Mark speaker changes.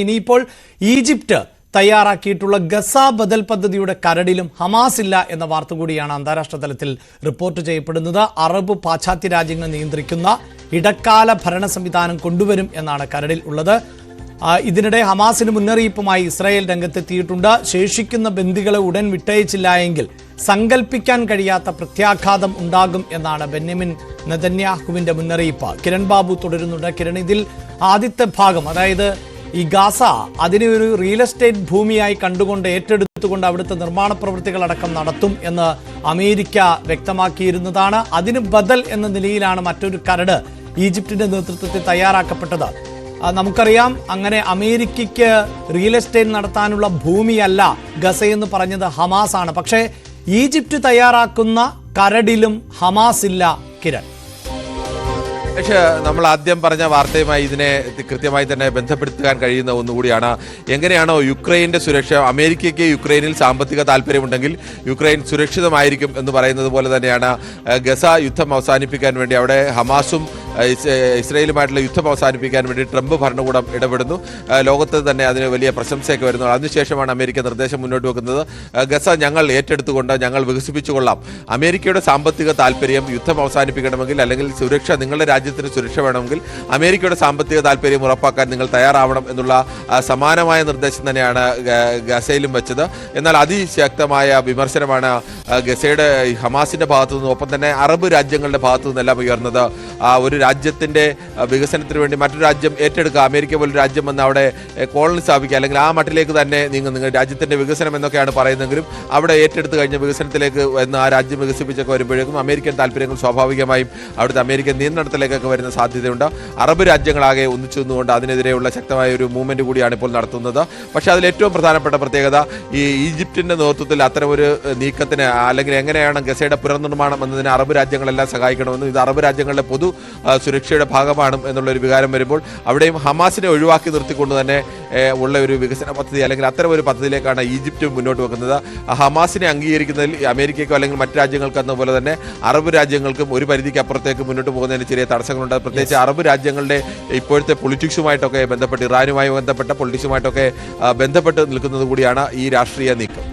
Speaker 1: ഇനിയിപ്പോൾ Egypt തയ്യാറാക്കിയിട്ടുള്ള Gaza ബദൽ പദ്ധതിയുടെ കരടിലും ഹമാസ് ഇല്ല എന്ന വാർത്ത കൂടിയാണ് അന്താരാഷ്ട്ര തലത്തിൽ റിപ്പോർട്ട് ചെയ്യപ്പെടുന്നത്. അറബ് പാശ്ചാത്യ രാജ്യങ്ങൾ നിയന്ത്രിക്കുന്ന ഇടക്കാല ഭരണ സംവിധാനം കൊണ്ടുവരും എന്നാണ് കരടിൽ ഉള്ളത്. ഇതിനിടെ ഹമാസിന് മുന്നറിയിപ്പുമായി ഇസ്രായേൽ രംഗത്തെത്തിയിട്ടുണ്ട്. ശേഷിക്കുന്ന ബന്ദികളെ ഉടൻ വിട്ടയച്ചില്ല എങ്കിൽ സങ്കല്പിക്കാൻ കഴിയാത്ത പ്രത്യാഘാതം ഉണ്ടാകും എന്നാണ് ബെന്യമിൻ നെതന്യാഹുവിന്റെ മുന്നറിയിപ്പ്. കിരൺ ബാബു തുടരുന്നുണ്ട്. കിരൺ ഇതിൽ ആദ്യത്തെ ഭാഗം അതായത് ഈ ഗാസ അതിനെ ഒരു റിയൽ എസ്റ്റേറ്റ് ഭൂമിയായി കണ്ടുകൊണ്ട് ഏറ്റെടുത്തുകൊണ്ട് അവിടുത്തെ നിർമ്മാണ പ്രവൃത്തികളടക്കം നടത്തും എന്ന് അമേരിക്ക വ്യക്തമാക്കിയിരുന്നതാണ്. അതിന് ബദൽ എന്ന നിലയിലാണ് മറ്റൊരു കരട് ഈജിപ്തിന്റെ നേതൃത്വത്തിൽ തയ്യാറാക്കപ്പെട്ടത്. നമുക്കറിയാം അങ്ങനെ അമേരിക്കയ്ക്ക് റിയൽ എസ്റ്റേറ്റ് നടത്താനുള്ള ഭൂമിയല്ല ഗസ എന്ന് പറഞ്ഞത് ഹമാസ് ആണ് പക്ഷേ ഈജിപ്റ്റ് തയ്യാറാക്കുന്ന കരടിലും ഹമാസ് ഇല്ല കിരൺ.
Speaker 2: പക്ഷേ നമ്മൾ ആദ്യം പറഞ്ഞ വാർത്തയുമായി ഇതിനെ കൃത്യമായി തന്നെ ബന്ധപ്പെടുത്താൻ കഴിയുന്ന ഒന്നുകൂടിയാണ്. എങ്ങനെയാണോ യുക്രൈന്റെ സുരക്ഷ അമേരിക്കയ്ക്ക് യുക്രൈനിൽ സാമ്പത്തിക താല്പര്യമുണ്ടെങ്കിൽ യുക്രൈൻ സുരക്ഷിതമായിരിക്കും എന്ന് പറയുന്നത് പോലെ തന്നെയാണ് ഗസ യുദ്ധം അവസാനിപ്പിക്കാൻ വേണ്ടി അവിടെ ഹമാസും ഇസ്രയേലുമായിട്ടുള്ള യുദ്ധം അവസാനിപ്പിക്കാൻ വേണ്ടി ട്രംപ് ഭരണകൂടം ഇടപെടുന്നു. ലോകത്ത് തന്നെ അതിന് വലിയ പ്രശംസയൊക്കെ വരുന്നു. അതിനുശേഷമാണ് അമേരിക്ക നിർദ്ദേശം മുന്നോട്ട് വെക്കുന്നത്. ഗസ ഞങ്ങൾ ഏറ്റെടുത്തുകൊണ്ട് ഞങ്ങൾ വികസിപ്പിച്ചുകൊള്ളാം. അമേരിക്കയുടെ സാമ്പത്തിക താല്പര്യം യുദ്ധം അവസാനിപ്പിക്കണമെങ്കിൽ അല്ലെങ്കിൽ സുരക്ഷ നിങ്ങളുടെ രാജ്യത്തിന് സുരക്ഷ വേണമെങ്കിൽ അമേരിക്കയുടെ സാമ്പത്തിക താല്പര്യം ഉറപ്പാക്കാൻ നിങ്ങൾ തയ്യാറാവണം എന്നുള്ള സമാനമായ നിർദ്ദേശം തന്നെയാണ് ഗസയിലും വെച്ചത്. എന്നാൽ അതിശക്തമായ വിമർശനമാണ് ഗസയുടെ ഹമാസിന്റെ ഭാഗത്തു നിന്നും ഒപ്പം തന്നെ അറബ് രാജ്യങ്ങളുടെ ഭാഗത്തു നിന്നെല്ലാം ഉയർന്നത്. ഒരു രാജ്യത്തിന്റെ ആ, വികസനത്തിന് വേണ്ടി മറ്റൊരു രാജ്യം ഏറ്റെടുക്കുക അമേരിക്ക പോലൊരു രാജ്യം വന്ന് അവിടെ കോളനി സ്ഥാപിക്കുക അല്ലെങ്കിൽ ആ മട്ടിലേക്ക് തന്നെ നിങ്ങൾ നിങ്ങൾ രാജ്യത്തിന്റെ വികസനം എന്നൊക്കെയാണ് പറയുന്നതെങ്കിലും അവിടെ ഏറ്റെടുത്ത് കഴിഞ്ഞ വികസനത്തിലേക്ക് എന്ന് ആ രാജ്യം വികസിപ്പിച്ചൊക്കെ വരുമ്പോഴേക്കും അമേരിക്കൻ താല്പര്യങ്ങൾ സ്വാഭാവികമായും അവിടുത്തെ അമേരിക്കൻ നിയന്ത്രണത്തിലേക്കൊക്കെ വരുന്ന സാധ്യതയുണ്ട്. അറബ് രാജ്യങ്ങളാകെ ഒന്നിച്ചു നിന്നുകൊണ്ട് അതിനെതിരെയുള്ള ശക്തമായ ഒരു മൂവ്മെന്റ് കൂടിയാണ് ഇപ്പോൾ നടത്തുന്നത്. പക്ഷേ അതിൽ ഏറ്റവും പ്രധാനപ്പെട്ട പ്രത്യേകത ഈ ഈജിപ്തിന്റെ നേതൃത്വത്തിൽ അത്തരമൊരു നീക്കത്തിന് അല്ലെങ്കിൽ എങ്ങനെയാണ് ഗസയുടെ പുനർനിർമ്മാണം എന്നതിന് അറബ് രാജ്യങ്ങളെല്ലാം സഹായിക്കണമെന്നും ഇത് അറബ് രാജ്യങ്ങളുടെ പൊതു സുരക്ഷയുടെ ഭാഗമാണ് എന്നുള്ളൊരു വികാരം വരുമ്പോൾ അവിടെയും ഹമാസിനെ ഒഴിവാക്കി നിർത്തിക്കൊണ്ട് തന്നെ ഉള്ള ഒരു വികസന പദ്ധതി അല്ലെങ്കിൽ അത്തരം ഒരു പദ്ധതിയിലേക്കാണ് ഈജിപ്റ്റ് മുന്നോട്ട് വെക്കുന്നത്. ഹമാസിനെ അംഗീകരിക്കുന്നതിൽ അമേരിക്കയ്ക്കോ അല്ലെങ്കിൽ മറ്റ് രാജ്യങ്ങൾക്ക് എന്ന പോലെ തന്നെ അറബ് രാജ്യങ്ങൾക്കും ഒരു പരിധിക്ക് അപ്പുറത്തേക്ക് മുന്നോട്ട് പോകുന്നതിന് ചെറിയ തടസ്സങ്ങളുണ്ട്. പ്രത്യേകിച്ച് അറബ് രാജ്യങ്ങളുടെ ഇപ്പോഴത്തെ പൊളിറ്റിക്സുമായിട്ടൊക്കെ ബന്ധപ്പെട്ട് ഇറാനുമായി ബന്ധപ്പെട്ട പൊളിറ്റിക്സുമായിട്ടൊക്കെ ബന്ധപ്പെട്ട് നിൽക്കുന്നത് കൂടിയാണ് ഈ രാഷ്ട്രീയ നീക്കം.